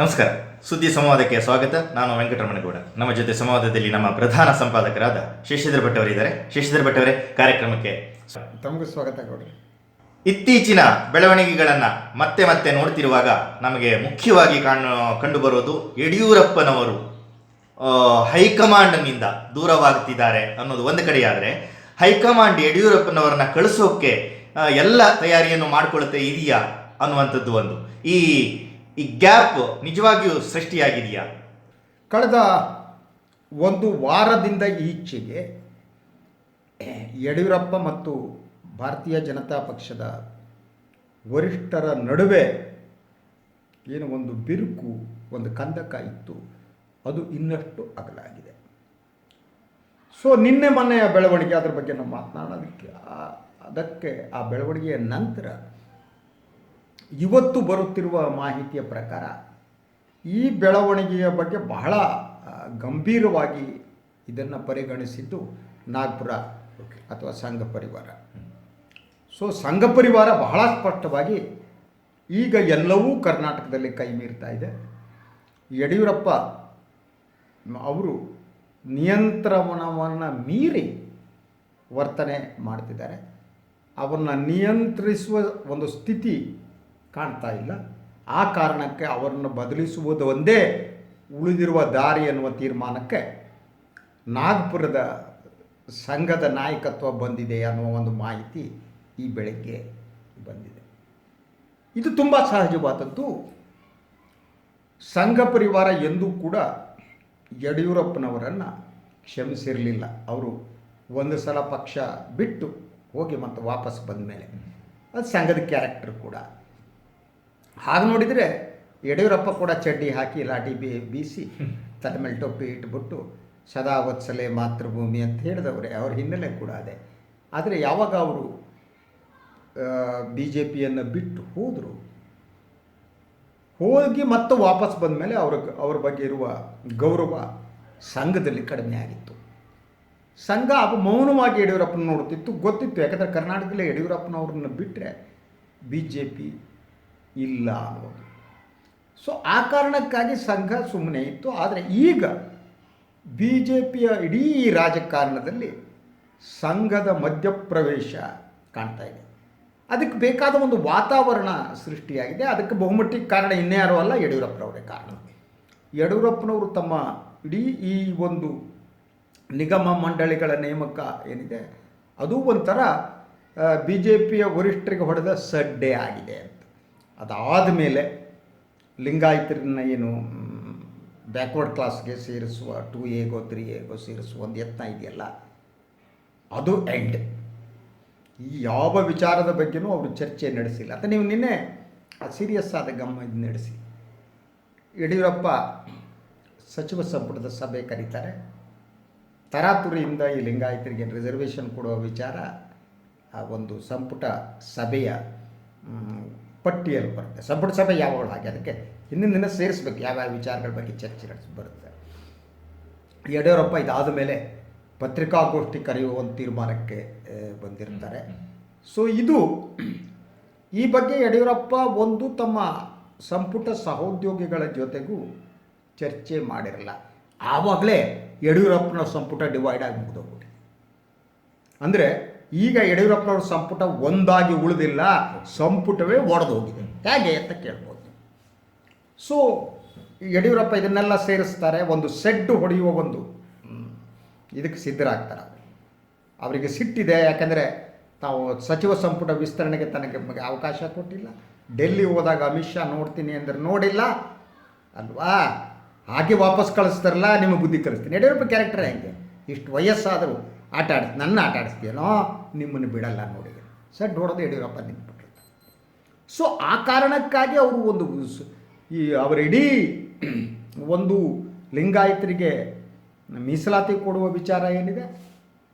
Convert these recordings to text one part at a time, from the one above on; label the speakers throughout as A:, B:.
A: ನಮಸ್ಕಾರ. ಸುದ್ದಿ ಸಂವಾದಕ್ಕೆ ಸ್ವಾಗತ. ನಾನು ವೆಂಕಟರಮಣಗೌಡ. ನಮ್ಮ ಜೊತೆ ಸಂವಾದದಲ್ಲಿ ನಮ್ಮ ಪ್ರಧಾನ ಸಂಪಾದಕರಾದ ಶಶಿಧರ್ ಭಟ್ ಅವರಿದ್ದಾರೆ. ಶಶಿಧರ್ ಭಟ್ ಅವರೇ ಕಾರ್ಯಕ್ರಮಕ್ಕೆ ಸ್ವಾಗತ.
B: ತಮಗೂ ಸ್ವಾಗತ ಗೌಡ್ರಿ.
A: ಇತ್ತೀಚಿನ ಬೆಳವಣಿಗೆಗಳನ್ನು ಮತ್ತೆ ಮತ್ತೆ ನೋಡ್ತಿರುವಾಗ ನಮಗೆ ಮುಖ್ಯವಾಗಿ ಕಾಣು ಕಂಡುಬರೋದು ಯಡಿಯೂರಪ್ಪನವರು ಹೈಕಮಾಂಡ್ನಿಂದ ದೂರವಾಗ್ತಿದ್ದಾರೆ ಅನ್ನೋದು ಒಂದು ಕಡೆಯಾದರೆ ಹೈಕಮಾಂಡ್ ಯಡಿಯೂರಪ್ಪನವರನ್ನ ಕಳಿಸೋಕೆ ಎಲ್ಲ ತಯಾರಿಯನ್ನು ಮಾಡಿಕೊಳ್ಳುತ್ತೆ ಇದೆಯಾ ಅನ್ನುವಂಥದ್ದು ಒಂದು. ಈ ಈ ಗ್ಯಾಪ್ ನಿಜವಾಗಿಯೂ ಸೃಷ್ಟಿಯಾಗಿದೆಯಾ?
B: ಕಳೆದ ಒಂದು ವಾರದಿಂದ ಈಚೆಗೆ ಯಡಿಯೂರಪ್ಪ ಮತ್ತು ಭಾರತೀಯ ಜನತಾ ಪಕ್ಷದ ವರಿಷ್ಠರ ನಡುವೆ ಏನು ಒಂದು ಬಿರುಕು, ಒಂದು ಕಂದಕ ಇತ್ತು. ಅದು ಇನ್ನಷ್ಟು ಅಗಲಾಗಿದೆ. ಸೊ, ನಿನ್ನೆ ಮೊನ್ನೆಯ ಬೆಳವಣಿಗೆ ಅದರ ಬಗ್ಗೆ ನಾವು ಮಾತನಾಡೋದಕ್ಕೆ ಅದಕ್ಕೆ ಆ ಬೆಳವಣಿಗೆಯ ನಂತರ ಇವತ್ತು ಬರುತ್ತಿರುವ ಮಾಹಿತಿಯ ಪ್ರಕಾರ ಈ ಬೆಳವಣಿಗೆಯ ಬಗ್ಗೆ ಬಹಳ ಗಂಭೀರವಾಗಿ ಇದನ್ನು ಪರಿಗಣಿಸಿದ್ದು ನಾಗ್ಪುರ ಅಥವಾ ಸಂಘ ಪರಿವಾರ. ಸೊ ಸಂಘ ಪರಿವಾರ ಬಹಳ ಸ್ಪಷ್ಟವಾಗಿ ಈಗ ಎಲ್ಲವೂ ಕರ್ನಾಟಕದಲ್ಲಿ ಕೈ ಮೀರ್ತಾ ಇದೆ. ಯಡಿಯೂರಪ್ಪ ಅವರು ನಿಯಂತ್ರಣವನ್ನು ಮೀರಿ ವರ್ತನೆ ಮಾಡ್ತಿದ್ದಾರೆ. ಅವನ್ನು ನಿಯಂತ್ರಿಸುವ ಒಂದು ಸ್ಥಿತಿ ಕಾಣ್ತಾ ಇಲ್ಲ. ಆ ಕಾರಣಕ್ಕೆ ಅವರನ್ನು ಬದಲಿಸುವುದು ಒಂದೇ ಉಳಿದಿರುವ ದಾರಿ ಎನ್ನುವ ತೀರ್ಮಾನಕ್ಕೆ ನಾಗ್ಪುರದ ಸಂಘದ ನಾಯಕತ್ವ ಬಂದಿದೆ ಅನ್ನುವ ಒಂದು ಮಾಹಿತಿ ಈ ಬೆಳಗ್ಗೆ ಬಂದಿದೆ. ಇದು ತುಂಬ ಸಹಜವಾದದ್ದು. ಸಂಘ ಪರಿವಾರ ಎಂದೂ ಕೂಡ ಯಡಿಯೂರಪ್ಪನವರನ್ನು ಕ್ಷಮಿಸಿರಲಿಲ್ಲ. ಅವರು ಒಂದು ಸಲ ಪಕ್ಷ ಬಿಟ್ಟು ಹೋಗಿ ಮತ್ತೆ ವಾಪಸ್ ಬಂದ ಮೇಲೆ ಅದು ಸಂಘದ ಕ್ಯಾರೆಕ್ಟರ್ ಕೂಡ. ಹಾಗೆ ನೋಡಿದರೆ ಯಡಿಯೂರಪ್ಪ ಕೂಡ ಚಡ್ಡಿ ಹಾಕಿ ಲಾಟಿ ಬಿ ಬೀಸಿ ತಲೆ ಮೇಲೆ ಟೊಪ್ಪಿ ಇಟ್ಬಿಟ್ಟು ಸದಾ ವತ್ಸಲೆ ಮಾತೃಭೂಮಿ ಅಂತ ಹೇಳಿದವರೇ. ಅವ್ರ ಹಿನ್ನೆಲೆ ಕೂಡ ಅದೇ. ಆದರೆ ಯಾವಾಗ ಅವರು ಬಿ ಜೆ ಪಿಯನ್ನು ಬಿಟ್ಟು ಹೋದರು, ಹೋಗಿ ಮತ್ತೆ ವಾಪಸ್ ಬಂದ ಮೇಲೆ ಅವ್ರ ಅವ್ರ ಬಗ್ಗೆ ಇರುವ ಗೌರವ ಸಂಘದಲ್ಲಿ ಕಡಿಮೆ ಆಗಿತ್ತು. ಸಂಘ ಮೌನವಾಗಿ ಯಡಿಯೂರಪ್ಪನ ನೋಡುತ್ತಿತ್ತು, ಗೊತ್ತಿತ್ತು. ಯಾಕಂದರೆ ಕರ್ನಾಟಕದಲ್ಲಿ ಯಡಿಯೂರಪ್ಪನವ್ರನ್ನ ಬಿಟ್ಟರೆ ಬಿ ಜೆ ಪಿ ಇಲ್ಲ ಅನ್ನೋದು ಸೊ ಆ ಕಾರಣಕ್ಕಾಗಿ ಸಂಘ ಸುಮ್ಮನೆ ಇತ್ತು. ಆದರೆ ಈಗ ಬಿ ಜೆ ಪಿಯ ಇಡೀ ರಾಜಕಾರಣದಲ್ಲಿ ಸಂಘದ ಮಧ್ಯಪ್ರವೇಶ ಕಾಣ್ತಾ ಇದೆ. ಅದಕ್ಕೆ ಬೇಕಾದ ಒಂದು ವಾತಾವರಣ ಸೃಷ್ಟಿಯಾಗಿದೆ. ಅದಕ್ಕೆ ಬಹುಮಟ್ಟಿಗೆ ಕಾರಣ ಇನ್ಯಾರೂ ಅಲ್ಲ, ಯಡಿಯೂರಪ್ಪನವರೇ ಕಾರಣ. ಯಡಿಯೂರಪ್ಪನವರು ತಮ್ಮ ಇಡೀ ಈ ಒಂದು ನಿಗಮ ಮಂಡಳಿಗಳ ನೇಮಕ ಏನಿದೆ, ಅದು ಒಂಥರ ಬಿ ಜೆ ಪಿಯ ವರಿಷ್ಠರಿಗೆ ಹೊಡೆದ ಸಡ್ಡೆ ಆಗಿದೆ ಅದಾದ ಮೇಲೆ ಲಿಂಗಾಯತರನ್ನ ಏನು ಬ್ಯಾಕ್ವರ್ಡ್ ಕ್ಲಾಸ್ಗೆ ಸೇರಿಸುವ ಟೂ ಎಗೋ ತ್ರೀ ಎಗೋ ಸೇರಿಸುವ ಒಂದು ಯತ್ನ ಇದೆಯಲ್ಲ, ಅದು ಎಂಡ್ ಈ ಯಾವ ವಿಚಾರದ ಬಗ್ಗೆನೂ ಅವರು ಚರ್ಚೆ ನಡೆಸಿಲ್ಲ. ಅಂತ ನೀವು ನಿನ್ನೆ ಸೀರಿಯಸ್ ಆದ ಗಮ್ಮ ಇದು ನಡೆಸಿ. ಯಡಿಯೂರಪ್ಪ ಸಚಿವ ಸಂಪುಟದ ಸಭೆ ಕರೀತಾರೆ. ತರಾತುರಿಯಿಂದ ಈ ಲಿಂಗಾಯತರಿಗೆ ರಿಸರ್ವೇಷನ್ ಕೊಡುವ ವಿಚಾರ ಆ ಒಂದು ಸಂಪುಟ ಸಭೆಯ ಪಟ್ಟಿಯಲ್ಲಿ ಬರುತ್ತೆ. ಸಂಪುಟ ಸಭೆ ಯಾವಾಗ ಹಾಗೆ? ಅದಕ್ಕೆ ಹಿಂದಿನ ದಿನ ಸೇರಿಸ್ಬೇಕು. ಯಾವ್ಯಾವ ವಿಚಾರಗಳ ಬಗ್ಗೆ ಚರ್ಚೆ ನಡೆಸಿ ಬರುತ್ತೆ. ಯಡಿಯೂರಪ್ಪ ಇದಾದ ಮೇಲೆ ಪತ್ರಿಕಾಗೋಷ್ಠಿ ಕರೆಯುವ ಒಂದು ತೀರ್ಮಾನಕ್ಕೆ ಬಂದಿರ್ತಾರೆ. ಸೊ ಇದು ಈ ಬಗ್ಗೆ ಯಡಿಯೂರಪ್ಪ ಒಂದು ತಮ್ಮ ಸಂಪುಟ ಸಹೋದ್ಯೋಗಿಗಳ ಜೊತೆಗೂ ಚರ್ಚೆ ಮಾಡಿರಲ್ಲ. ಆವಾಗಲೇ ಯಡಿಯೂರಪ್ಪನ ಸಂಪುಟ ಡಿವೈಡ್ ಆಗಿ ಮುಗಿದೋಗ್ಬಿಟ್ಟಿದೆ. ಅಂದರೆ ಈಗ ಯಡಿಯೂರಪ್ಪನವ್ರ ಸಂಪುಟ ಒಂದಾಗಿ ಉಳಿದಿಲ್ಲ, ಸಂಪುಟವೇ ಒಡೆದು ಹೋಗಿದೆ. ಹೇಗೆ ಅಂತ ಕೇಳ್ಬೋದು. ಸೊ ಯಡಿಯೂರಪ್ಪ ಇದನ್ನೆಲ್ಲ ಸೇರಿಸ್ತಾರೆ, ಒಂದು ಸೆಡ್ಡು ಹೊಡೆಯುವ ಒಂದು. ಇದಕ್ಕೆ ಸಿದ್ಧರಾಗ್ತಾರೆ. ಅವರಿಗೆ ಸಿಟ್ಟಿದೆ, ಯಾಕಂದರೆ ತಾವು ಸಚಿವ ಸಂಪುಟ ವಿಸ್ತರಣೆಗೆ ತನಗೆ ಅವಕಾಶ ಕೊಟ್ಟಿಲ್ಲ. ಡೆಲ್ಲಿ ಹೋದಾಗ ಅಮಿತ್ ಶಾ ನೋಡ್ತೀನಿ ಅಂದರೆ ನೋಡಿಲ್ಲ. ಅಲ್ವಾ? ಹಾಗೆ ವಾಪಸ್ ಕಳಿಸ್ತಾರಲ್ಲ ನಿಮಗೆ ಬುದ್ಧಿ ಕಲಿಸ್ತೀನಿ. ಯಡಿಯೂರಪ್ಪ ಕ್ಯಾರೆಕ್ಟರ್ ಹೆಂಗೆ? ಇಷ್ಟು ವಯಸ್ಸಾದರೂ. ಆಟ ಆಡಿಸ್, ನನ್ನ ಆಟ ಆಡಿಸ್ತೀಯನೋ ನಿಮ್ಮನ್ನು ಬಿಡಲ್ಲ ನೋಡಿ. ಸರ್, ನೋಡೋದು ಯಡಿಯೂರಪ್ಪ ನಿಂತ್ಬಿಟ್ಟಿರ್ತಾರೆ ಸೊ ಆ ಕಾರಣಕ್ಕಾಗಿ ಅವರು ಒಂದು ಈ ಅವರ ಇಡೀ ಒಂದು ಲಿಂಗಾಯತರಿಗೆ ಮೀಸಲಾತಿ ಕೊಡುವ ವಿಚಾರ ಏನಿದೆ?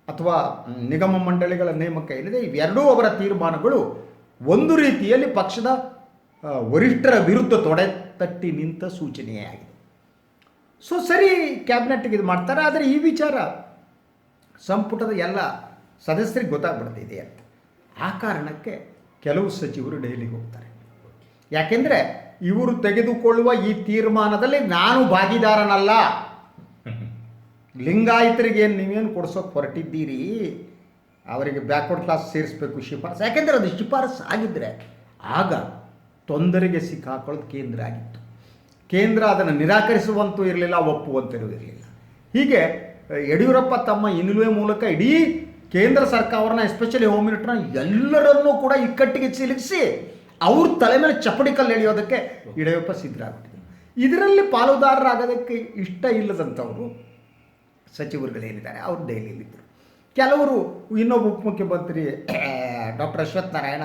B: ಅಥವಾ ನಿಗಮ ಮಂಡಳಿಗಳ ನೇಮಕ ಏನಿದೆ? ಇವೆರಡೂ ಅವರ ತೀರ್ಮಾನಗಳು ಒಂದು ರೀತಿಯಲ್ಲಿ ಪಕ್ಷದ ವರಿಷ್ಠರ ವಿರುದ್ಧ ತೊಡೆ ತಟ್ಟಿ ನಿಂತ ಸೂಚನೆಯಾಗಿದೆ ಸೊ ಸರಿ ಕ್ಯಾಬಿನೆಟ್ಗೆ ಇದು ಮಾಡ್ತಾರೆ, ಆದರೆ ಈ ವಿಚಾರ ಸಂಪುಟದ ಎಲ್ಲ ಸದಸ್ಯರಿಗೆ ಗೊತ್ತಾಗ್ಬಿಡ್ತಿದೆ ಅಂತ. ಆ ಕಾರಣಕ್ಕೆ ಕೆಲವು ಸಚಿವರು ಡೈಲಿಗೆ ಹೋಗ್ತಾರೆ. ಯಾಕೆಂದರೆ ಇವರು ತೆಗೆದುಕೊಳ್ಳುವ ಈ ತೀರ್ಮಾನದಲ್ಲಿ ನಾನು ಭಾಗಿದಾರನಲ್ಲ. ಲಿಂಗಾಯತರಿಗೆ ಏನು ನೀವೇನು ಕೊಡ್ಸೋಕೆ ಹೊರಟಿದ್ದೀರಿ? ಅವರಿಗೆ ಬ್ಯಾಕ್ವರ್ಡ್ ಕ್ಲಾಸ್ ಸೇರಿಸ್ಬೇಕು ಶಿಫಾರಸು. ಯಾಕೆಂದರೆ ಅದು ಶಿಫಾರಸು ಆಗಿದ್ದರೆ ಆಗ ತೊಂದರೆಗೆ ಸಿಕ್ಕಾಕೊಳ್ಳೋದು ಕೇಂದ್ರ ಆಗಿತ್ತು. ಕೇಂದ್ರ ಅದನ್ನು ನಿರಾಕರಿಸುವಂತೂ ಇರಲಿಲ್ಲ ಒಪ್ಪುವಂತಿರೂ ಇರಲಿಲ್ಲ. ಹೀಗೆ ಯಡಿಯೂರಪ್ಪ ತಮ್ಮ ಹಿನ್ನೆಲೆ ಮೂಲಕ ಇಡೀ ಕೇಂದ್ರ ಸರ್ಕಾರನ ಎಸ್ಪೆಷಲಿ ಹೋಮ್ ಮಿನಿಸ್ಟರ್ನ ಎಲ್ಲರನ್ನೂ ಕೂಡ ಇಕ್ಕಟ್ಟಿಗೆ ಸಿಲುಕಿಸಿ ಅವ್ರ ತಲೆ ಮೇಲೆ ಚಪ್ಪಡಿ ಕಲ್ಲು ಎಳೆಯೋದಕ್ಕೆ ಯಡಿಯೂರಪ್ಪ ಸಿದ್ಧರಾಗ್ಬಿಟ್ಟಿದ್ರು. ಇದರಲ್ಲಿ ಪಾಲುದಾರರಾಗೋದಕ್ಕೆ ಇಷ್ಟ ಇಲ್ಲದಂಥವರು ಸಚಿವರುಗಳೇನಿದ್ದಾರೆ ಅವರು ದೆಹಲಿಯಲ್ಲಿದ್ದರು. ಕೆಲವರು ಇನ್ನೊಬ್ಬ ಉಪಮುಖ್ಯಮಂತ್ರಿ, ಡಾಕ್ಟರ್ ಅಶ್ವಥ್ ನಾರಾಯಣ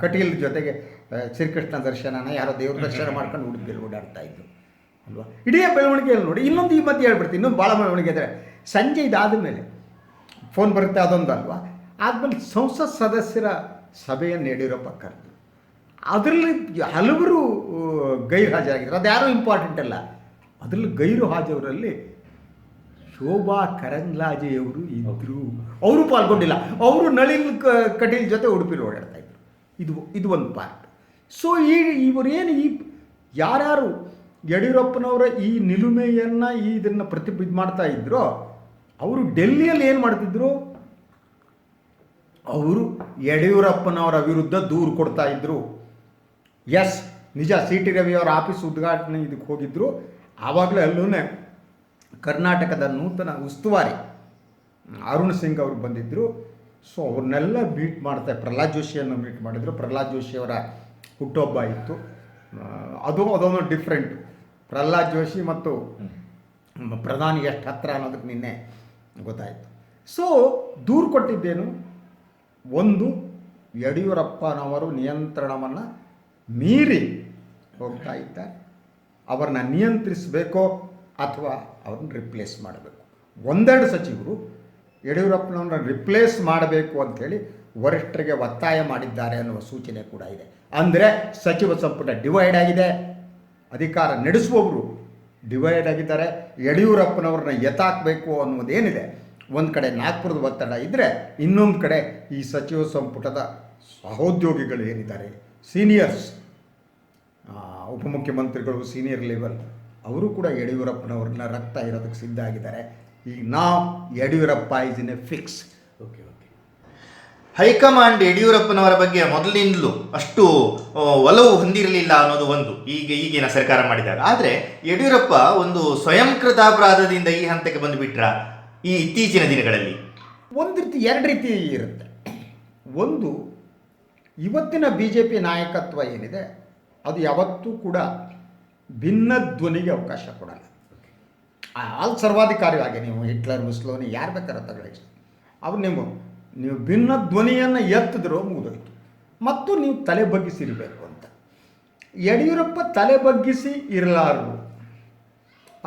B: ಕಟೀಲ್ ಜೊತೆಗೆ ಶ್ರೀಕೃಷ್ಣ ದರ್ಶನನ ಯಾರೋ ದೇವ್ರ ದರ್ಶನ ಮಾಡ್ಕೊಂಡು ಉಡುಪಿಯಲ್ಲಿ ಓಡಾಡ್ತಾ ಇದ್ರು. ಅಲ್ವಾ? ಇಡೀ ಬೆಳವಣಿಗೆಯಲ್ಲಿ ನೋಡಿ, ಇನ್ನೊಂದು ಈ ಮಧ್ಯೆ ಹೇಳ್ಬಿಡ್ತೀನಿ, ಇನ್ನೊಂದು ಭಾಳ ಬೆಳವಣಿಗೆ ಅಂದರೆ ಸಂಜೆ ಇದಾದ ಮೇಲೆ ಫೋನ್ ಬರುತ್ತೆ, ಅದೊಂದು ಅಲ್ವಾ? ಆದಮೇಲೆ ಸಂಸತ್ ಸದಸ್ಯರ ಸಭೆಯನ್ನು ನೀಡಿರೋ ಕರೆದು ಅದರಲ್ಲಿ ಹಲವರು ಗೈರು ಹಾಜರಾಗಿದ್ದಾರೆ ಅದು ಯಾರೂ ಇಂಪಾರ್ಟೆಂಟ್ ಅಲ್ಲ. ಅದರಲ್ಲಿ ಗೈರು ಹಾಜರಲ್ಲಿ ಶೋಭಾ ಕರಂದ್ಲಾಜೆಯವರು ಇದ್ದರು ಅವರು ಪಾಲ್ಗೊಂಡಿಲ್ಲ. ಅವರು ನಳಿನ್ ಕಟೀಲ್ ಜೊತೆ ಉಡುಪಿಲಿ ಓಡಾಡ್ತಾ ಇದ್ರು. ಇದು ಇದು ಒಂದು ಪಾರ್ಟ್ ಸೊ ಈ ಇವರೇನು ಈ, ಯಾರ್ಯಾರು ಯಡಿಯೂರಪ್ಪನವರ ಈ ನಿಲುಮೆಯನ್ನು ಈ ಇದನ್ನು ಪ್ರತಿ ಮಾಡ್ತಾ ಇದ್ರು, ಅವರು ಡೆಲ್ಲಿಯಲ್ಲಿ ಏನು ಮಾಡ್ತಿದ್ರು? ಅವರು ಯಡಿಯೂರಪ್ಪನವರ ವಿರುದ್ಧ ದೂರು ಕೊಡ್ತಾ ಇದ್ರು. ಎಸ್, ನಿಜ, ಸಿ ಟಿ ರವಿ ಅವರ ಆಫೀಸ್ ಉದ್ಘಾಟನೆ ಇದಕ್ಕೆ ಹೋಗಿದ್ದರು ಆವಾಗಲೇ ಅಲ್ಲೂ ಕರ್ನಾಟಕದ ನೂತನ ಉಸ್ತುವಾರಿ ಅರುಣ್ ಸಿಂಗ್ ಅವರು ಬಂದಿದ್ದರು ಸೊ ಅವ್ರನ್ನೆಲ್ಲ ಮೀಟ್ ಮಾಡ್ತಾರೆ ಪ್ರಹ್ಲಾದ್ ಜೋಶಿಯನ್ನು ಮೀಟ್ ಮಾಡಿದರು. ಪ್ರಹ್ಲಾದ್ ಜೋಶಿಯವರ ಹುಟ್ಟುಹಬ್ಬ ಇತ್ತು. ಅದು ಅದೊಂದು ಡಿಫ್ರೆಂಟು ಪ್ರಹ್ಲಾದ್ ಜೋಶಿ ಮತ್ತು ಪ್ರಧಾನಿ ಎಷ್ಟು ಹತ್ರ ಅನ್ನೋದಕ್ಕೆ ನಿನ್ನೆ ಗೊತ್ತಾಯಿತು. ಸೊ ದೂರು ಕೊಟ್ಟಿದ್ದೇನು? ಒಂದು ಯಡಿಯೂರಪ್ಪನವರು ನಿಯಂತ್ರಣವನ್ನು ಮೀರಿ ಹೋಗ್ತಾ ಇದ್ದಾರೆ. ಅವರನ್ನ ನಿಯಂತ್ರಿಸಬೇಕೋ ಅಥವಾ ಅವ್ರನ್ನ ರಿಪ್ಲೇಸ್ ಮಾಡಬೇಕು? ಒಂದೆರಡು ಸಚಿವರು ಯಡಿಯೂರಪ್ಪನವ್ರನ್ನ ರಿಪ್ಲೇಸ್ ಮಾಡಬೇಕು ಅಂಥೇಳಿ ವರಿಷ್ಠರಿಗೆ ಒತ್ತಾಯ ಮಾಡಿದ್ದಾರೆ ಅನ್ನುವ ಸೂಚನೆ ಕೂಡ ಇದೆ. ಅಂದರೆ ಸಚಿವ ಸಂಪುಟ ಡಿವೈಡ್ ಆಗಿದೆ. ಅಧಿಕಾರ ನಡೆಸುವವರು ಡಿವೈಡ್ ಆಗಿದ್ದಾರೆ. ಯಡಿಯೂರಪ್ಪನವ್ರನ್ನ ಎತ್ತಾಕಬೇಕು ಅನ್ನೋದೇನಿದೆ. ಒಂದು ಕಡೆ ನಾಗ್ಪುರದ ಒತ್ತಡ ಇದ್ದರೆ ಇನ್ನೊಂದು ಕಡೆ ಈ ಸಚಿವ ಸಂಪುಟದ ಸಹೋದ್ಯೋಗಿಗಳು ಏನಿದ್ದಾರೆ? ಸೀನಿಯರ್ಸ್ ಉಪಮುಖ್ಯಮಂತ್ರಿಗಳು ಸೀನಿಯರ್ ಲೆವೆಲ್ ಅವರು ಕೂಡ ಯಡಿಯೂರಪ್ಪನವ್ರನ್ನ ರಕ್ತ ಇರೋದಕ್ಕೆ ಸಿದ್ಧ ಆಗಿದ್ದಾರೆ. ಈಗ ನಾವು Yediyurappa is in a fix
A: high command ಯಡಿಯೂರಪ್ಪನವರ ಬಗ್ಗೆ ಮೊದಲಿನಿಂದಲೂ ಅಷ್ಟು ಒಲವು ಹೊಂದಿರಲಿಲ್ಲ ಅನ್ನೋದು ಒಂದು ಈಗ ಈಗಿನ ಸರ್ಕಾರ ಮಾಡಿದಾಗ. ಆದರೆ ಯಡಿಯೂರಪ್ಪ ಒಂದು ಸ್ವಯಂಕೃತಾಪರಾಧದಿಂದ ಈ ಹಂತಕ್ಕೆ ಬಂದುಬಿಟ್ರ ಈ ಇತ್ತೀಚಿನ ದಿನಗಳಲ್ಲಿ?
B: ಒಂದು ರೀತಿ, ಎರಡು ರೀತಿ ಇರುತ್ತೆ. ಒಂದು, ಇವತ್ತಿನ ಬಿ ಜೆ ಪಿ ನಾಯಕತ್ವ ಏನಿದೆ, ಅದು ಯಾವತ್ತೂ ಕೂಡ ಭಿನ್ನ ಧ್ವನಿಗೆ ಅವಕಾಶ ಕೊಡಲ್ಲ. ಆಲ್ ಸರ್ವಾಧಿಕಾರಿಯಾಗಿ ನೀವು ಹಿಟ್ಲರ್, ಮುಸ್ಲೋನಿ ಯಾರು ಬೇಕಾದ್ರೆ ತಗೊಳ್ಳಿ. ಅವ್ರು ನೀವು ನೀವು ಭಿನ್ನ ಧ್ವನಿಯನ್ನು ಎತ್ತಿದ್ರೂ ಮುಗಿದೋಯ್ತು. ಮತ್ತು ನೀವು ತಲೆ ಬಗ್ಗಿಸಿರಬೇಕು ಅಂತ. ಯಡಿಯೂರಪ್ಪ ತಲೆ ಬಗ್ಗಿಸಿ ಇರಲಾರರು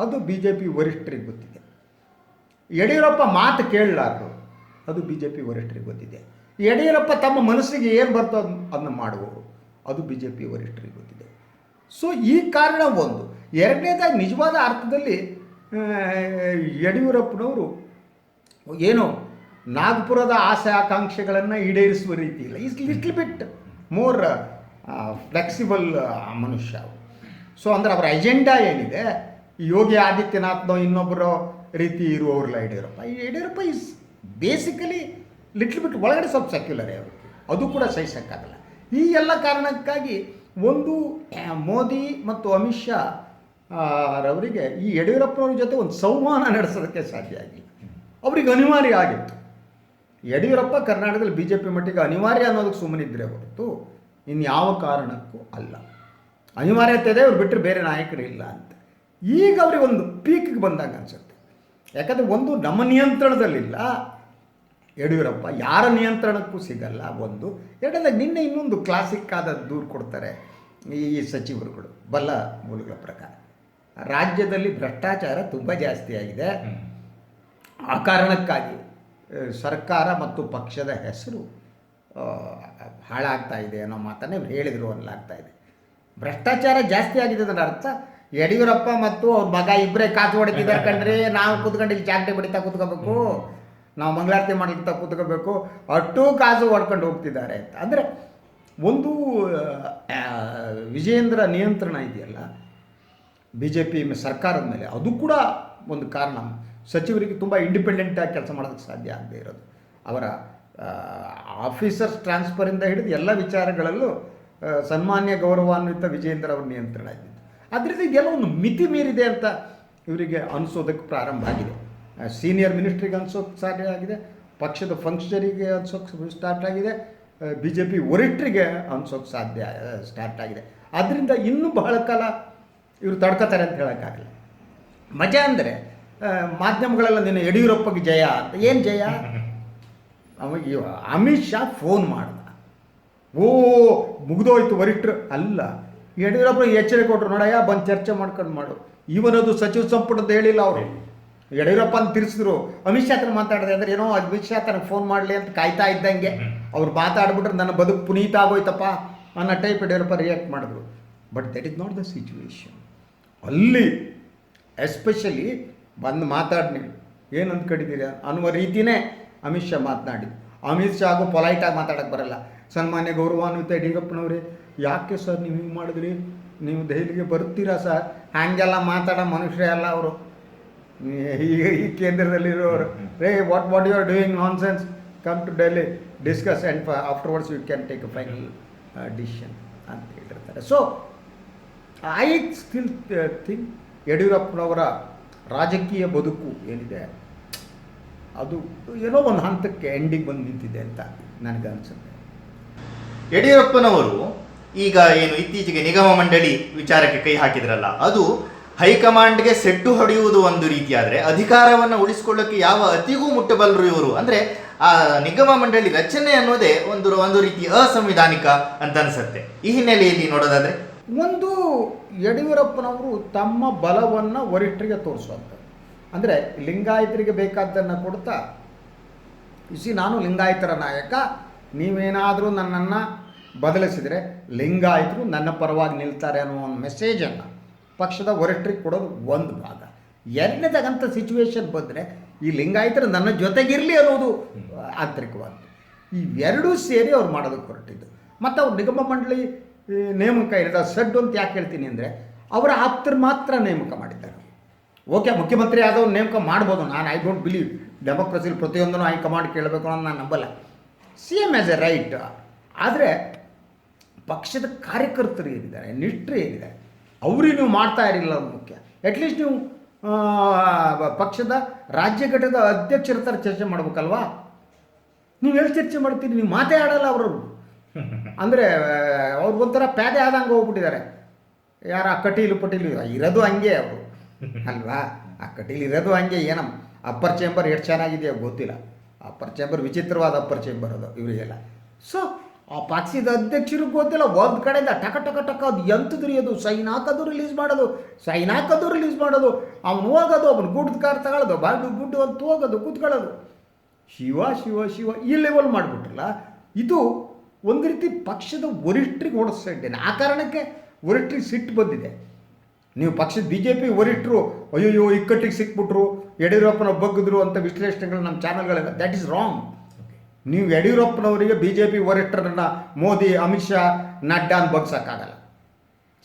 B: ಅದು ಬಿ ಜೆ ಪಿ ವರಿಷ್ಠರಿಗೆ ಗೊತ್ತಿದೆ. ಯಡಿಯೂರಪ್ಪ ಮಾತು ಕೇಳಲಾರರು ಅದು ಬಿ ಜೆ ಪಿ ವರಿಷ್ಠರಿಗೆ ಗೊತ್ತಿದೆ. ಯಡಿಯೂರಪ್ಪ ತಮ್ಮ ಮನಸ್ಸಿಗೆ ಏನು ಬರ್ತೋ ಅದ್ನ- ಅದನ್ನ ಮಾಡುವವರು. ಅದು ಬಿ ಜೆ ಪಿ ವರಿಷ್ಠರಿಗೆ ಗೊತ್ತಿದೆ. ಸೊ ಈ ಕಾರಣ ಒಂದು. ಎರಡನೇದಾಗಿ ನಿಜವಾದ ಅರ್ಥದಲ್ಲಿ ಯಡಿಯೂರಪ್ಪನವರು ಏನು ನಾಗ್ಪುರದ ಆಸೆ ಆಕಾಂಕ್ಷೆಗಳನ್ನು ಈಡೇರಿಸುವ ರೀತಿ ಇಲ್ಲ. Is little bit more flexible ಮನುಷ್ಯ ಸೊ ಅಂದರೆ ಅವರ ಅಜೆಂಡಾ ಏನಿದೆ? ಯೋಗಿ ಆದಿತ್ಯನಾಥ್ನೋ ಇನ್ನೊಬ್ಬರೋ ರೀತಿ ಇರುವವ್ರಲ್ಲ ಯಡಿಯೂರಪ್ಪ. ಈ Yediyurappa is basically little bit ಒಳಗಡೆ ಸ್ವಲ್ಪ ಸೆಕ್ಯುಲರೇ ಅವರು. ಅದು ಕೂಡ ಸಹಿಸೋಕ್ಕಾಗಲ್ಲ. ಈ ಎಲ್ಲ ಕಾರಣಕ್ಕಾಗಿ ಒಂದು ಮೋದಿ ಮತ್ತು ಅಮಿತ್ ಶಾ ರವರಿಗೆ ಈ ಯಡಿಯೂರಪ್ಪನವ್ರ ಜೊತೆ ಒಂದು ಸಂವಹನ ನಡೆಸೋದಕ್ಕೆ ಸಾಧ್ಯ ಆಗಿಲ್ಲ ಅವ್ರಿಗೆ ಅನಿವಾರ್ಯ ಆಗಿತ್ತು. ಯಡಿಯೂರಪ್ಪ ಕರ್ನಾಟಕದಲ್ಲಿ ಬಿ ಜೆ ಪಿ ಮಟ್ಟಿಗೆ ಅನಿವಾರ್ಯ ಅನ್ನೋದಕ್ಕೆ ಸುಮ್ಮನಿದ್ರೆ ಹೊರತು ಇನ್ಯಾವ ಕಾರಣಕ್ಕೂ ಅಲ್ಲ. ಅನಿವಾರ್ಯತೆ ಇದೆ ಅವ್ರು ಬಿಟ್ಟರೆ ಬೇರೆ ನಾಯಕರು ಇಲ್ಲ ಅಂತ. ಈಗ ಅವ್ರಿಗೆ ಒಂದು ಪೀಕ್ಗೆ ಬಂದಾಗ ಅನಿಸುತ್ತೆ. ಯಾಕಂದರೆ ಒಂದು ನಮ್ಮ ನಿಯಂತ್ರಣದಲ್ಲಿಲ್ಲ ಯಡಿಯೂರಪ್ಪ. ಯಾರ ನಿಯಂತ್ರಣಕ್ಕೂ ಸಿಗಲ್ಲ ಒಂದು. ಎರಡನೇದಾಗಿ ನಿನ್ನೆ ಇನ್ನೊಂದು ಕ್ಲಾಸಿಕ್ ಆದ ದೂರು ಕೊಡ್ತಾರೆ ಈ ಸಚಿವರುಗಳು ಬಲ್ಲ ಮೂಲಗಳ ಪ್ರಕಾರ. ರಾಜ್ಯದಲ್ಲಿ ಭ್ರಷ್ಟಾಚಾರ ತುಂಬ ಜಾಸ್ತಿ ಆಗಿದೆ. ಆ ಕಾರಣಕ್ಕಾಗಿ ಸರ್ಕಾರ ಮತ್ತು ಪಕ್ಷದ ಹೆಸರು ಹಾಳಾಗ್ತಾ ಇದೆ ಅನ್ನೋ ಮಾತನ್ನೇ ಹೇಳಿದರು ಅನ್ನಲಾಗ್ತಾ ಇದೆ. ಭ್ರಷ್ಟಾಚಾರ ಜಾಸ್ತಿ ಆಗಿದೆ ಅದರ ಅರ್ಥ. ಯಡಿಯೂರಪ್ಪ ಮತ್ತು ಅವ್ರ ಮಗ ಇಬ್ಬರೇ ಕಾಸು ಹೊಡಿತಿದ್ದಾರೆ ಕಂಡ್ರೆ ನಾವು ಕೂತ್ಕೊಂಡು ಇಲ್ಲಿ ಚಾಕಟೆ ಬಡಿತಾ ಕೂತ್ಕೋಬೇಕು. ನಾವು ಮಂಗಳಾರತಿ ಮಾಡ್ಲಿಕ್ಕೆ ಕೂತ್ಕೋಬೇಕು. ಅಟ್ಟು ಕಾಸು ಹೊಡ್ಕೊಂಡು ಹೋಗ್ತಿದ್ದಾರೆ ಅಂತ. ಅಂದರೆ ಒಂದು ವಿಜಯೇಂದ್ರ ನಿಯಂತ್ರಣ ಇದೆಯಲ್ಲ ಬಿ ಜೆ ಪಿ ಸರ್ಕಾರದ ಮೇಲೆ, ಅದು ಕೂಡ ಒಂದು ಕಾರಣ. ಸಚಿವರಿಗೆ ತುಂಬ ಇಂಡಿಪೆಂಡೆಂಟಾಗಿ ಕೆಲಸ ಮಾಡೋದಕ್ಕೆ ಸಾಧ್ಯ ಆಗದೆ ಇರೋದು. ಅವರ ಆಫೀಸರ್ಸ್ ಟ್ರಾನ್ಸ್ಫರಿಂದ ಹಿಡಿದು ಎಲ್ಲ ವಿಚಾರಗಳಲ್ಲೂ ಸನ್ಮಾನ್ಯ ಗೌರವಾನ್ವಿತ ವಿಜಯೇಂದ್ರ ಅವ್ರ ನಿಯಂತ್ರಣ ಇದ್ದಿತ್ತು ಅದರಿಂದ ಇದೆಲ್ಲ ಒಂದು ಮಿತಿ ಮೀರಿದೆ ಅಂತ ಇವರಿಗೆ ಅನಿಸೋದಕ್ಕೆ ಪ್ರಾರಂಭ ಆಗಿದೆ. ಸೀನಿಯರ್ ಮಿನಿಸ್ಟ್ರಿಗೆ ಅನ್ಸೋಕ್ಕೆ ಸಾಧ್ಯ ಆಗಿದೆ. ಪಕ್ಷದ ಫಂಕ್ಷನರಿಗೆ ಅನ್ಸೋಕ್ಕೆ ಸ್ಟಾರ್ಟ್ ಆಗಿದೆ. ಬಿ ಜೆ ಪಿ ಒರಿಟ್ರಿಗೆ ಅನ್ಸೋಕ್ಕೆ ಸಾಧ್ಯ ಸ್ಟಾರ್ಟ್ ಆಗಿದೆ. ಆದ್ದರಿಂದ ಇನ್ನೂ ಬಹಳ ಕಾಲ ಇವರು ತಡ್ಕೋತಾರೆ ಅಂತ ಹೇಳೋಕ್ಕಾಗಲ್ಲ. ಮಜಾ ಅಂದರೆ ಮಾಧ್ಯಮಗಳೆಲ್ಲ ನಿನ್ನ ಯಡಿಯೂರಪ್ಪಗೆ ಜಯ ಅಂತ. ಏನು ಜಯ? ಅವಾಗ ಅಮಿತ್ ಶಾ ಫೋನ್ ಮಾಡ್ದ. ಓ ಮುಗಿದೋಯ್ತು ವರಿಷ್ಠರು. ಅಲ್ಲ ಯಡಿಯೂರಪ್ಪ ಎಚ್ಚರಿಕೆ ಕೊಟ್ಟರು ನೋಡಯ್ಯ ಬಂದು ಚರ್ಚೆ ಮಾಡ್ಕೊಂಡು ಮಾಡು. ಇವನದು ಸಚಿವ ಸಂಪುಟದ ಹೇಳಿಲ್ಲ ಅವರು. ಯಡಿಯೂರಪ್ಪ ಅಂತ ತಿರ್ಸಿದ್ರು. ಅಮಿತ್ ಶಾ ಹತ್ರ ಮಾತಾಡಿದೆ ಅಂದ್ರೆ ಏನೋ ಅಮಿತ್ ಶಾ ತನಗೆ ಫೋನ್ ಮಾಡಲಿ ಅಂತ ಕಾಯ್ತಾ ಇದ್ದಂಗೆ. ಅವ್ರು ಮಾತಾಡ್ಬಿಟ್ರೆ ನನ್ನ ಬದುಕು ಪುನೀತ ಆಗೋಯ್ತಪ್ಪ. ಅನ್ನೋ ಟೈಪ್ ಯಡಿಯೂರಪ್ಪ ರಿಯಾಕ್ಟ್ ಮಾಡಿದ್ರು. But that is not the situation ಅಲ್ಲಿ ಎಸ್ಪೆಷಲಿ ಬಂದು ಮಾತಾಡಿ ನೀವು ಏನು ಅಂದ್ಕೊಂಡಿದ್ದೀರಿ ಅನ್ನುವ ರೀತಿಯೇ ಅಮಿತ್ ಶಾ ಮಾತನಾಡಿ. ಅಮಿತ್ ಶಾ ಹಾಗೂ ಪೊಲೈಟಾಗಿ ಮಾತಾಡೋಕ್ಕೆ ಬರಲ್ಲ. ಸನ್ಮಾನ್ಯ ಗೌರವಾನ್ವಿತ ಯಡಿಯೂರಪ್ಪನವ್ರೆ, ಯಾಕೆ ಸರ್ ನೀವು ಹಿಂಗೆ ಮಾಡಿದ್ರಿ? ನೀವು ದೆಹಲಿಗೆ ಬರ್ತೀರಾ ಸರ್? ಹಾಗೆಲ್ಲ ಮಾತಾಡೋ ಮನುಷ್ಯರೇ ಅಲ್ಲ ಅವರು. ಈಗ ಈ ಕೇಂದ್ರದಲ್ಲಿರೋರು. ರೇ what what you are doing nonsense come to Delhi discuss and afterwards you can take a final decision ಅಂತ ಹೇಳಿರ್ತಾರೆ. ಸೊ ಐ ಸ್ಟಿಲ್ ಥಿಂಕ್ ಯಡಿಯೂರಪ್ಪನವರ ರಾಜಕೀಯ ಬದುಕು ಏನಿದೆ, ಅದು ಏನೋ ಒಂದು ಹಂತಕ್ಕೆ ಎಂಡಿಗೆ ಬಂದು ನಿಂತಿದೆ ಅಂತ ಅನಿಸುತ್ತೆ.
A: ಯಡಿಯೂರಪ್ಪನವರು ಈಗ ಏನು ಇತ್ತೀಚೆಗೆ ನಿಗಮ ಮಂಡಳಿ ವಿಚಾರಕ್ಕೆ ಕೈ ಹಾಕಿದ್ರಲ್ಲ, ಅದು ಹೈಕಮಾಂಡ್ಗೆ ಸೆಟ್ಟು ಹೊಡೆಯುವುದು ಒಂದು ರೀತಿಯಾದರೆ ಅಧಿಕಾರವನ್ನು ಉಳಿಸಿಕೊಳ್ಳೋಕ್ಕೆ ಯಾವ ಅತಿಗೂ ಮುಟ್ಟಬಲ್ಲರು ಇವರು ಅಂದರೆ ಆ ನಿಗಮ ಮಂಡಳಿ ರಚನೆ ಅನ್ನೋದೇ ಒಂದು ಒಂದು ರೀತಿ ಅಸಂವಿಧಾನಿಕ ಅಂತ ಅನಿಸುತ್ತೆ ಈ ಹಿನ್ನೆಲೆಯಲ್ಲಿ ನೋಡೋದಾದ್ರೆ
B: ಒಂದು ಯಡಿಯೂರಪ್ಪನವರು ತಮ್ಮ ಬಲವನ್ನು ವರಿಷ್ಠರಿಗೆ ತೋರಿಸುವಂಥದ್ದು ಅಂದರೆ ಲಿಂಗಾಯತರಿಗೆ ಬೇಕಾದ್ದನ್ನು ಕೊಡ್ತಾ ಇಸಿ ನಾನು ಲಿಂಗಾಯತರ ನಾಯಕ, ನೀವೇನಾದರೂ ನನ್ನನ್ನು ಬದಲಿಸಿದರೆ ಲಿಂಗಾಯತರು ನನ್ನ ಪರವಾಗಿ ನಿಲ್ತಾರೆ ಅನ್ನೋ ಒಂದು ಮೆಸೇಜನ್ನು ಪಕ್ಷದ ವರಿಷ್ಠರಿಗೆ ಕೊಡೋದು ಒಂದು ಭಾಗ. ಎರಡನೇದಾಗಂಥ ಸಿಚುವೇಶನ್ ಬಂದರೆ ಈ ಲಿಂಗಾಯತರು ನನ್ನ ಜೊತೆಗಿರಲಿ ಅನ್ನೋದು ಆಂತರಿಕವಾದ್ದು. ಇವೆರಡೂ ಸೇರಿ ಅವ್ರು ಮಾಡೋದಕ್ಕೆ ಹೊರಟಿದ್ದು. ಮತ್ತು ಅವ್ರು ನಿಗಮ ಮಂಡಳಿ ನೇಮಕ ಏನಿದೆ ಸಡ್ಡು ಅಂತ ಯಾಕೆ ಹೇಳ್ತೀನಿ ಅಂದರೆ ಅವರ ಆಪ್ತರು ಮಾತ್ರ ನೇಮಕ ಮಾಡಿದ್ದಾರೆ. ಓಕೆ, ಮುಖ್ಯಮಂತ್ರಿ ಆದವ್ರು ನೇಮಕ ಮಾಡ್ಬೋದು. ನಾನು ಐ ಡೋಂಟ್ ಬಿಲೀವ್ ಡೆಮೋಕ್ರಸಿಲಿ ಪ್ರತಿಯೊಂದನ್ನು ಹೈಕಮಾಂಡ್ ಕೇಳಬೇಕು ಅನ್ನೋದು ನಾನು ನಂಬಲ್ಲ. C M as a right ಆದರೆ ಪಕ್ಷದ ಕಾರ್ಯಕರ್ತರು ಏನಿದ್ದಾರೆ, ನಿಷ್ಠರು ಏನಿದೆ ಅವ್ರಿಗೆ ನೀವು ಮಾಡ್ತಾ ಇರಲಿಲ್ಲ ಅದು ಮುಖ್ಯ. ಅಟ್ಲೀಸ್ಟ್ ನೀವು ಪಕ್ಷದ ರಾಜ್ಯ ಘಟಕದ ಅಧ್ಯಕ್ಷರ ಥರ ಚರ್ಚೆ ಮಾಡ್ಬೇಕಲ್ವಾ? ನೀವು ಎಲ್ಲಿ ಚರ್ಚೆ ಮಾಡ್ತೀರಿ? ನೀವು ಮಾತೇ ಆಡಲ್ಲ ಅವರು ಅಂದರೆ ಅವ್ರು ಒಂಥರ ಪ್ಯಾದೆ ಆದಂಗೆ ಹೋಗ್ಬಿಟ್ಟಿದ್ದಾರೆ. ಯಾರ ಆ ಕಟೀಲು ಪಟೀಲು ಇರೋದು ಹಂಗೆ ಅವರು. ಅಲ್ವಾ? ಆ ಕಟೀಲು ಇರೋದು ಹಂಗೆ ಏನಮ್ಮ ಅಪ್ಪರ್ ಚೇಂಬರ್ ಎಷ್ಟು ಚೆನ್ನಾಗಿದೆಯೋ ಗೊತ್ತಿಲ್ಲ. ಅಪ್ಪರ್ ಚೇಂಬರ್ ವಿಚಿತ್ರವಾದ ಅಪ್ಪರ್ ಚೇಂಬರ್ ಅದು, ಇವರಿಗೆಲ್ಲ. ಸೊ, ಆ ಪಕ್ಷದ ಅಧ್ಯಕ್ಷರು ಗೊತ್ತಿಲ್ಲ, ಒಂದು ಕಡೆಯಿಂದ ಟಕ ಟಕ ಟಕ ಅದು ಎಂತ ದುರಿಯೋದು ಸೈನ್ ಹಾಕೋದು ರಿಲೀಸ್ ಮಾಡೋದು, ಸೈನ್ ಹಾಕೋದು ರಿಲೀಸ್ ಮಾಡೋದು, ಅವನು ಹೋಗೋದು, ಅವನು ಗುಡ್ ಕಾರ್ ತಗೊಳ್ಳೋದು ಬಾಡು ಗುಡ್ಡು ಅಂತ ಹೋಗೋದು, ಕೂತ್ಕೊಳ್ಳೋದು. ಶಿವ ಶಿವ ಶಿವ, ಈ ಲೆವೆಲ್ ಮಾಡಿಬಿಟ್ರಲ್ಲ? ಇದು ಒಂದು ರೀತಿ ಪಕ್ಷದ ವರಿಷ್ಠರಿಗೆ ಓಡಿಸ್ತಾ ಇದ್ದೇನೆ. ಆ ಕಾರಣಕ್ಕೆ ವರಿಷ್ಠರಿಗೆ ಸಿಟ್ಟು ಬಂದಿದೆ. ನೀವು ಪಕ್ಷದ ಬಿ ಜೆ ಪಿ ವರಿಷ್ಠರು, ಅಯ್ಯೋಯ್ಯೋ, ಇಕ್ಕಟ್ಟಿಗೆ ಸಿಕ್ಬಿಟ್ರು, ಯಡಿಯೂರಪ್ಪನ ಬಗ್ಗಿದ್ರು ಅಂತ ವಿಶ್ಲೇಷಣೆಗಳು ನಮ್ಮ ಚಾನಲ್ಗಳೆಲ್ಲ. ದ್ಯಾಟ್ ಈಸ್ ರಾಂಗ್ ನೀವು ಯಡಿಯೂರಪ್ಪನವರಿಗೆ ಬಿ ಜೆ ಪಿ ವರಿಷ್ಠರನ್ನು ಮೋದಿ, ಅಮಿತ್ ಶಾ, ನಡ್ಡಾ ಅಂತ ಬಗ್ಸೋಕ್ಕಾಗಲ್ಲ.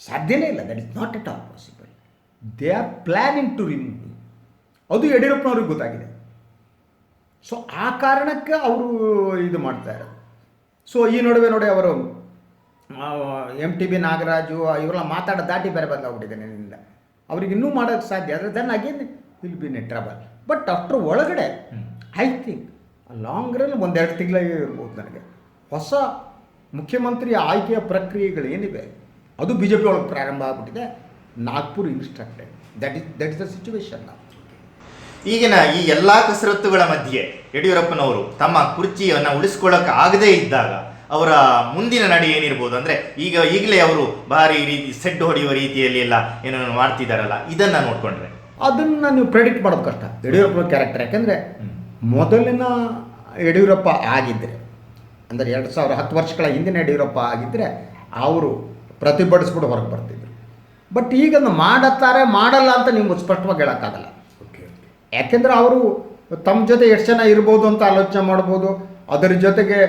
B: ಸಾಧ್ಯನೇ ಇಲ್ಲ. That is not at all possible they are planning to remove ಅದು ಯಡಿಯೂರಪ್ಪನವ್ರಿಗೆ ಗೊತ್ತಾಗಿದೆ. ಸೊ ಆ ಕಾರಣಕ್ಕೆ ಅವರು ಇದು ಮಾಡ್ತಾ ಇರೋದು. ಸೊ ಈ ನಡುವೆ ನೋಡಿ ಅವರು ಎಂ ಟಿ ಬಿ ನಾಗರಾಜು ಇವರೆಲ್ಲ ಮಾತಾಡೋ ದಾಟಿ ಬೇರೆ ಬಂದಾಗ್ಬಿಟ್ಟಿದೆ ನಿನ್ನಿಂದ. ಅವ್ರಿಗೆ ಇನ್ನೂ ಮಾಡೋಕ್ಕೆ ಸಾಧ್ಯ ಆದರೆ then again will be in trouble but ಅಷ್ಟ್ರ ಒಳಗಡೆ ಐ ಥಿಂಕ್ ಲಾಂಗ್ ರನ್ ಒಂದೆರಡು ತಿಂಗಳಿಗೆ ಇರ್ಬೋದು ನನಗೆ. ಹೊಸ ಮುಖ್ಯಮಂತ್ರಿ ಆಯ್ಕೆಯ ಪ್ರಕ್ರಿಯೆಗಳು ಏನಿವೆ ಅದು ಬಿ ಜೆ ಪಿ ಒಳಗೆ ಪ್ರಾರಂಭ ಆಗ್ಬಿಟ್ಟಿದೆ. Nagpur instructed that is that is the situation ನಾವು
A: ಈಗಿನ ಈ ಎಲ್ಲಾ ಕಸರತ್ತುಗಳ ಮಧ್ಯೆ ಯಡಿಯೂರಪ್ಪನವರು ತಮ್ಮ ಕುರ್ಚಿಯನ್ನು ಉಳಿಸ್ಕೊಳ್ಳೋಕೆ ಆಗದೇ ಇದ್ದಾಗ ಅವರ ಮುಂದಿನ ನಡೆ ಏನಿರ್ಬೋದು ಅಂದರೆ ಈಗ ಈಗಲೇ ಅವರು ಭಾರಿ ರೀತಿ ಸೆಡ್ಡು ಹೊಡೆಯುವ ರೀತಿಯಲ್ಲಿ ಎಲ್ಲ ಏನೇನು ಮಾಡ್ತಿದ್ದಾರಲ್ಲ ಇದನ್ನು ನೋಡಿಕೊಂಡ್ರೆ.
B: ಅದನ್ನು ನೀವು ಪ್ರೆಡಿಕ್ಟ್ ಮಾಡೋದು ಕಷ್ಟ. ಯಡಿಯೂರಪ್ಪನ ಕ್ಯಾರೆಕ್ಟರ್ ಯಾಕೆಂದರೆ ಮೊದಲಿನ ಯಡಿಯೂರಪ್ಪ ಆಗಿದ್ದರೆ ಅಂದರೆ ಎರಡು ಸಾವಿರ ಹತ್ತು ವರ್ಷಗಳ ಹಿಂದಿನ ಯಡಿಯೂರಪ್ಪ ಆಗಿದ್ದರೆ ಅವರು ಪ್ರತಿಭಟಿಸ್ಬಿಟ್ಟು ಹೊರಗೆ ಬರ್ತಿದ್ರು. ಬಟ್ ಈಗ ಮಾಡುತ್ತಾರೆ ಮಾಡತ್ತಾರೆ ಮಾಡಲ್ಲ ಅಂತ ನೀವು ಸ್ಪಷ್ಟವಾಗಿ ಹೇಳೋಕ್ಕಾಗಲ್ಲ. ಯಾಕೆಂದರೆ ಅವರು ತಮ್ಮ ಜೊತೆ ಎಷ್ಟು ಜನ ಇರ್ಬೋದು ಅಂತ ಆಲೋಚನೆ ಮಾಡ್ಬೋದು. ಅದರ ಜೊತೆಗೆ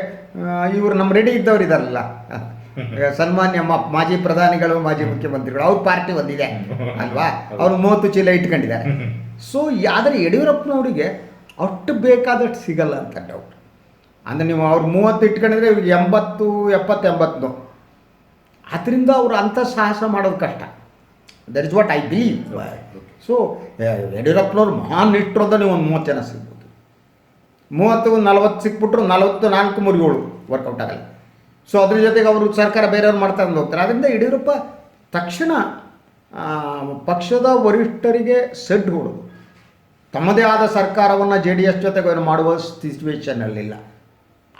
B: ಇವರು ನಮ್ಮ ರೆಡಿ ಇದ್ದವ್ರು ಇದಾರಲ್ಲ. ಸನ್ಮಾನ್ಯ ಮಾಜಿ ಪ್ರಧಾನಿಗಳು ಮಾಜಿ ಮುಖ್ಯಮಂತ್ರಿಗಳು ಅವ್ರ ಪಾರ್ಟಿ ಒಂದಿದೆ ಅಲ್ವಾ? ಅವ್ರು ಮೂವತ್ತು ಚೀಲ ಇಟ್ಕೊಂಡಿದ್ದಾರೆ. ಸೊ ಆದರೆ ಯಡಿಯೂರಪ್ಪನವರಿಗೆ ಅಷ್ಟು ಬೇಕಾದಷ್ಟು ಸಿಗಲ್ಲ ಅಂತ ಡೌಟ್ ಅಂದರೆ ನೀವು ಅವ್ರು ಮೂವತ್ತು ಇಟ್ಕೊಂಡಿದ್ರೆ ಇವ್ರಿಗೆ ಎಂಬತ್ತು ಎಪ್ಪತ್ತು ಎಂಬತ್ತು ಅದರಿಂದ ಅವರು ಅಂಥ ಸಾಹಸ ಮಾಡೋದು ಕಷ್ಟ. That is what I believe so ಯಡಿಯೂರಪ್ಪನವ್ರು ಮಹಾನ್ ಇಟ್ಟರು ನೀವು ಒಂದು ಮೂವತ್ತು ಜನ ಸಿಗ್ಬೋದು. ಮೂವತ್ತು ನಲ್ವತ್ತು ಸಿಕ್ಬಿಟ್ರು ನಲವತ್ತು ನಾಲ್ಕು ಮೂರು ಏಳು ವರ್ಕೌಟ್ ಆಗಲ್ಲ. ಸೊ ಅದ್ರ ಜೊತೆಗೆ ಅವರು ಸರ್ಕಾರ ಬೇರೆಯವ್ರು ಮಾಡ್ತಾ ಅಂತ ಹೋಗ್ತಾರೆ. ಅದರಿಂದ ಯಡಿಯೂರಪ್ಪ ತಕ್ಷಣ ಪಕ್ಷದ ವರಿಷ್ಠರಿಗೆ ಸೆಡ್ ಕೊಡೋದು. ತಮ್ಮದೇ ಆದ ಸರ್ಕಾರವನ್ನು ಜೆ ಡಿ ಎಸ್ ಜೊತೆಗೆ ಅವ್ರು ಮಾಡುವ ಸಿಚುವೇಶನ್ನಲ್ಲಿಲ್ಲ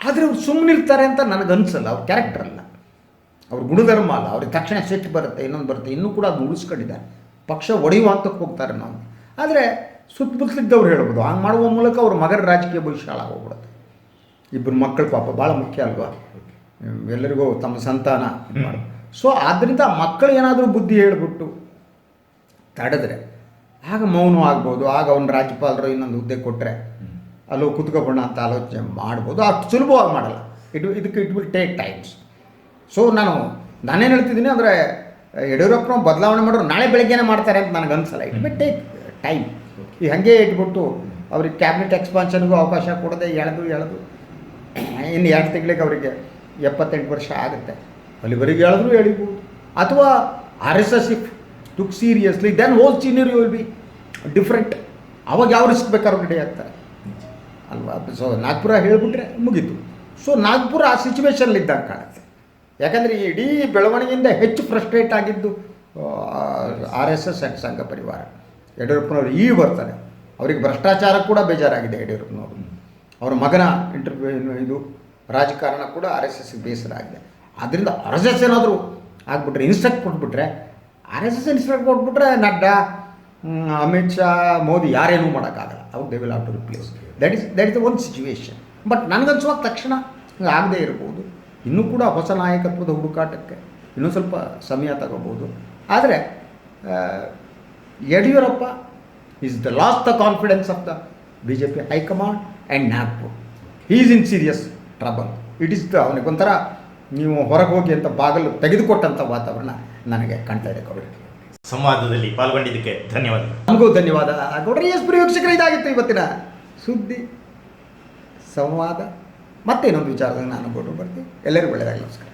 B: ಆದರೆ ಅವ್ರು ಸುಮ್ಮನಿರ್ತಾರೆ ಅಂತ ನನಗನ್ಸಲ್ಲ. ಅವ್ರ ಕ್ಯಾರೆಕ್ಟರ್ ಅಲ್ಲ. ಅವ್ರ ಗುಣಧರ್ಮ ಅಲ್ಲ ಅವ್ರಿಗೆ ತಕ್ಷಣ ಸಿಟ್ಟು ಬರುತ್ತೆ ಇನ್ನೊಂದು ಬರುತ್ತೆ ಇನ್ನೂ ಕೂಡ ಅದು ಉಳಿಸ್ಕೊಂಡಿದ್ದಾರೆ. ಪಕ್ಷ ಒಡೆಯುವ ಹಂತಕ್ಕೆ ಹೋಗ್ತಾರೆ ನಾವು ಆದರೆ ಸುತ್ತಮುತ್ತಲಿದ್ದವ್ರು ಹೇಳ್ಬೋದು ಹಂಗೆ ಮಾಡುವ ಮೂಲಕ ಅವ್ರ ಮಗನ ರಾಜಕೀಯ ಭವಿಷ್ಯ ಹಾಳಾಗೋಗ್ಬಿಡುತ್ತೆ. ಇಬ್ಬರು ಮಕ್ಕಳು ಪಾಪ ಭಾಳ ಮುಖ್ಯ ಅಲ್ವಾ? ಎಲ್ಲರಿಗೂ ತಮ್ಮ ಸಂತಾನ ಸೊ ಆದ್ದರಿಂದ ಮಕ್ಕಳು ಏನಾದರೂ ಬುದ್ಧಿ ಹೇಳಿಬಿಟ್ಟು ತಡೆದ್ರೆ ಆಗ ಮೌನ ಆಗ್ಬೋದು ಆಗ ಅವನು ರಾಜ್ಯಪಾಲರು ಇನ್ನೊಂದು ಹುದ್ದೆ ಕೊಟ್ಟರೆ ಅಲ್ಲೋ ಕುತ್ಕೊಬೋಣ ಅಂತ ಆಲೋಚನೆ ಮಾಡ್ಬೋದು. ಅಷ್ಟು ಸುಲಭವಾಗಿ ಮಾಡಲ್ಲ. ಇಟ್ ಇದಕ್ಕೆ it will take times so ನಾನು ನಾನೇನು ಹೇಳ್ತಿದ್ದೀನಿ ಅಂದರೆ ಯಡಿಯೂರಪ್ಪನ ಬದಲಾವಣೆ ಮಾಡೋರು ನಾಳೆ ಬೆಳಗ್ಗೆನೇ ಮಾಡ್ತಾರೆ ಅಂತ ನನಗೆ ಅನ್ಸಲ್ಲ. ಇಟ್ ಟೇಕ್ ಟೈಮ್ ಈ ಹಾಗೆ ಇಟ್ಬಿಟ್ಟು ಅವ್ರಿಗೆ ಕ್ಯಾಬಿನೆಟ್ ಎಕ್ಸ್ಪಾನ್ಷನ್ಗೂ ಅವಕಾಶ ಕೊಡದೆ ಎಳೆದು ಎಳೆದು ಇನ್ನು ಎರಡು ತಿಂಗಳಿಗೆ ಅವರಿಗೆ ಎಪ್ಪತ್ತೆಂಟು ವರ್ಷ ಆಗುತ್ತೆ. ಅಲ್ಲಿವರೆಗೆ ಹೇಳಿದ್ರು ಎಳಿಬೋದು. ಅಥವಾ R S S if took seriously then whole senior you will be different ಅವಾಗ ಯಾವ ರಿಸ್ಕ್ ಬೇಕಾದ್ರೂ ರೆಡಿ ಆಗ್ತಾರೆ. ಅಲ್ವಾ? ಸೊ ನಾಗ್ಪುರ ಹೇಳಿಬಿಟ್ರೆ ಮುಗೀತು. ಸೊ ನಾಗ್ಪುರ ಆ ಸಿಚುವೇಶನ್ಲಿದ್ದಂಗೆ ಕಾಣುತ್ತೆ. ಯಾಕಂದರೆ ಇಡೀ ಬೆಳವಣಿಗೆಯಿಂದ ಹೆಚ್ಚು ಫ್ರಸ್ಟ್ರೇಟ್ ಆಗಿದ್ದು ಆರ್ ಎಸ್ ಎಸ್ ಆ್ಯಂಡ್ ಸಂಘ ಪರಿವಾರ. ಯಡಿಯೂರಪ್ಪನವರು ಈ ಬರ್ತಾರೆ ಅವರಿಗೆ ಭ್ರಷ್ಟಾಚಾರ ಕೂಡ ಬೇಜಾರಾಗಿದೆ ಯಡಿಯೂರಪ್ಪನವರು. ಅವರ ಮಗನ ಇಂಟರ್ವ್ಯೂ ಇದು ರಾಜಕಾರಣ ಕೂಡ ಆರ್ ಎಸ್ ಎಸ್ಗೆ ಬೇಸರ ಆಗಿದೆ ಆದ್ದರಿಂದ ಆರ್ ಎಸ್ ಎಸ್ ಏನಾದರೂ ಆಗ್ಬಿಟ್ರೆ ಇನ್ಸ್ಟ್ರಕ್ಟ್ ಕೊಟ್ಬಿಟ್ರೆ ಆರ್ ಎಸ್ ಎಸ್ ಇನ್ಸ್ಟ್ರಕ್ಟ್ ಕೊಟ್ಬಿಟ್ರೆ ನಡ್ಡಾ ಅಮಿತ್ ಶಾ, ಮೋದಿ ಯಾರೇನೂ ಮಾಡೋಕ್ಕಾಗಲ್ಲ. ಅವಾಗ they will have to replace that is that is the ಒಂದು ಸಿಚುವೇಶನ್ ಬಟ್ ನನಗನ್ಸುವಾಗ ತಕ್ಷಣ ಆಗದೇ ಇರ್ಬೋದು. ಇನ್ನೂ ಕೂಡ ಹೊಸ ನಾಯಕತ್ವದ ಹುಡುಕಾಟಕ್ಕೆ ಇನ್ನೂ ಸ್ವಲ್ಪ ಸಮಯ ತಗೋಬಹುದು ಆದರೆ Yediyurappa is the last the confidence of the B J P high command and Nagpur is in serious trouble it is the ಅವನಿಗೊಂಥರ ನೀವು ಹೊರಗೆ ಹೋಗಿ ಅಂತ ಬಾಗಲು ತೆಗೆದುಕೊಟ್ಟಂಥ ವಾತಾವರಣ ನನಗೆ ಕಾಣ್ತಾ ಇದೆ ಕಬಡ್ಡಿ
A: ಸಂವಾದದಲ್ಲಿ ಪಾಲ್ಗೊಂಡಿದ್ದಕ್ಕೆ ಧನ್ಯವಾದ.
B: ನಮಗೂ ಧನ್ಯವಾದ. ಗೌಡ್ರಿ ಎಸ್ ಪ್ರಿಯೋಕ್ಷಕರ ಇದಾಗಿತ್ತು ಇವತ್ತಿನ ಸುದ್ದಿ ಸಂವಾದ. ಮತ್ತೇನೊಂದು ವಿಚಾರದಲ್ಲಿ ನಾನು ಬೋಟ್ ಬರ್ತೀನಿ. ಎಲ್ಲರಿಗೂ ಒಳ್ಳೆಯದಾಗಲಿ ನಮಸ್ಕಾರ.